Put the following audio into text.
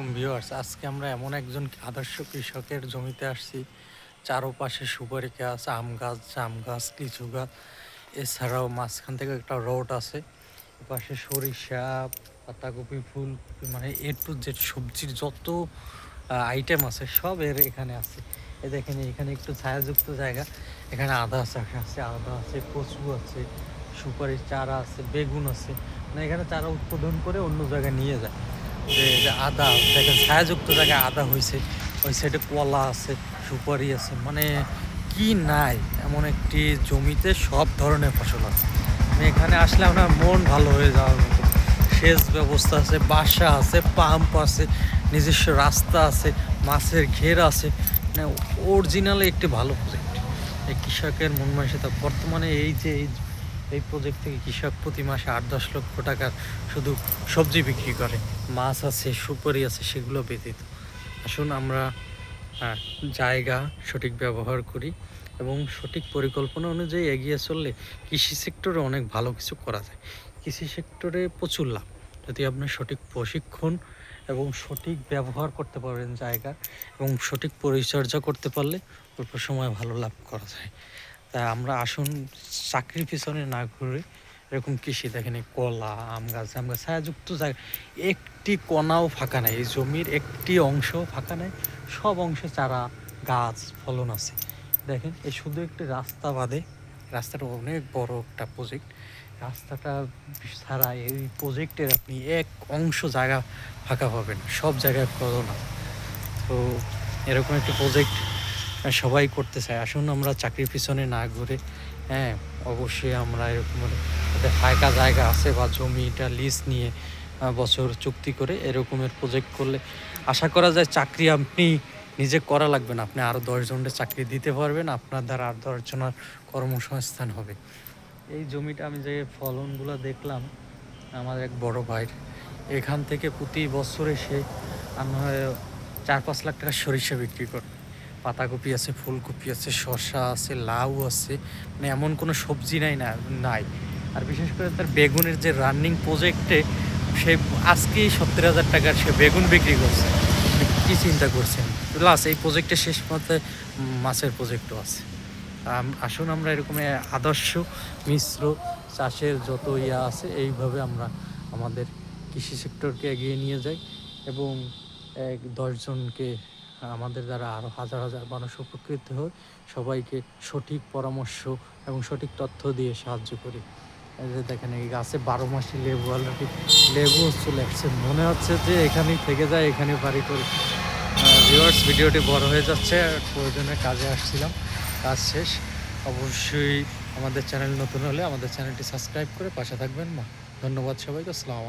আলাইকুম ভিউয়ার্স আজকে আমরা এমন একজন আদর্শ কৃষকের জমিতে আসছি। চারোপাশে সুপারি গাছ আম গাছ, জাম গাছ, লিচু গাছ। এছাড়াও মাঝখান থেকে একটা রোড আছে। পাশে সরিষা, পাতাকপি ফুলকপি মানে এ টু জেড সবজির যত আইটেম আছে, সব এর এখানে আছে। এ দেখেন, এখানে একটু ছায়াযুক্ত জায়গা। এখানে আদা চাষ আছে, আদা আছে, কচু আছে, সুপারির চারা আছে, বেগুন আছে। মানে এখানে চারা উৎপাদন করে অন্য জায়গায় নিয়ে যায়। যে আদা, দেখেন ছায়াযুক্ত জায়গায় আদা হয়েছে ওই সাইডে কলা আছে, সুপারি আছে মানে কি নাই, এমন একটি জমিতে সব ধরনের ফসল আছে। মানে এখানে আসলে আপনার মন ভালো হয়ে যাওয়ার মতো। সেচ ব্যবস্থা আছে, বাসা আছে, পাম্প আছে, নিজস্ব রাস্তা আছে, মাছের ঘের আছে মানে অরিজিনালি একটি ভালো প্রজেক্ট এই কৃষকের মন মানসিকতা, বর্তমানে এই যে এই এই প্রজেক্ট থেকে কৃষক প্রতি মাসে আট দশ লক্ষ টাকার শুধু সবজি বিক্রি করে। মাছ আছে, সুপারি আছে, সেগুলো ব্যতীত। আসুন আমরা জায়গা সঠিক ব্যবহার করি এবং সঠিক পরিকল্পনা অনুযায়ী এগিয়ে চললে কৃষি সেক্টরে অনেক ভালো কিছু করা যায়। কৃষি সেক্টরে প্রচুর লাভ। যদি আপনি সঠিক প্রশিক্ষণ এবং সঠিক ব্যবহার করতে পারেন জায়গা এবং সঠিক পরিচর্যা করতে পারলে অল্প সময় ভালো লাভ করা যায়। তাই আমরা আসুন চাকরির পিছনে না ঘুরে এরকম কৃষি দেখেন, এই কলা, আম গাছ আম গাছ, ছায়াযুক্ত জায়গা, একটি কণাও ফাঁকা নাই, এই জমির একটি অংশও ফাঁকা নাই, সব অংশে চারা, গাছ, ফলন আছে। দেখেন, এই শুধু একটি রাস্তা বাদে, রাস্তাটা অনেক বড় একটা প্রজেক্ট রাস্তাটা ছাড়া এই প্রজেক্টের আপনি এক অংশ জায়গা ফাঁকা পাবেন, সব জায়গায় ফলন আছে। তো এরকম একটি প্রজেক্ট সবাই করতে চায় আসুন আমরা চাকরির পিছনে না ঘুরে হ্যাঁ অবশ্যই আমরা এরকম ফাঁকা জায়গা আছে বা জমিটা লিজ নিয়ে বছর চুক্তি করে এরকমের প্রজেক্ট করলে আশা করা যায় চাকরি আপনি নিজে করা লাগবে না। আপনি আরও দশজনের চাকরি দিতে পারবেন, আপনার দ্বারা আর দশজনের কর্মসংস্থান হবে। এই জমিটা আমি যে ফলনগুলো দেখলাম, আমার এক বড় ভাইয়ের এখান থেকে প্রতি বছরে সে আমার চার পাঁচ লাখ টাকা সরিষা বিক্রি করে। পাতাকপি আছে, ফুলকপি আছে, শসা আছে, লাউ আছে মানে এমন কোনো সবজি নাই না, নাই। আর বিশেষ করে তার বেগুনের যে রানিং প্রজেক্টে সে আজকেই সত্তর হাজার টাকার সে বেগুন বিক্রি করছে। কী চিন্তা করছেন? প্লাস এই প্রজেক্টের শেষ পথে মাছের প্রজেক্টও আছে। আসুন আমরা এরকম আদর্শ, মিশ্র চাষের যত ইয়া আছে, এইভাবে আমরা আমাদের কৃষি সেক্টরকে এগিয়ে নিয়ে যাই এবং এক দশজনকে আমাদের দ্বারা আরও হাজার হাজার মানুষ উপকৃত হয়, সবাইকে সঠিক পরামর্শ এবং সঠিক তথ্য দিয়ে সাহায্য করি। দেখেন, এই গাছে বারো মাসি লেবু অলরেডি লেবু চলে আসছে। মনে হচ্ছে যে এখানেই থেকে যায় এখানে বাড়ি করি। ভিউয়ার্স ভিডিওটি বড় হয়ে যাচ্ছে, প্রয়োজনে কাজে আসছিলাম, কাজ শেষ। অবশ্যই আমাদের চ্যানেল নতুন হলে আমাদের চ্যানেলটি সাবস্ক্রাইব করে পাশে থাকবেন মা। ধন্যবাদ সবাইকে, আসসালামু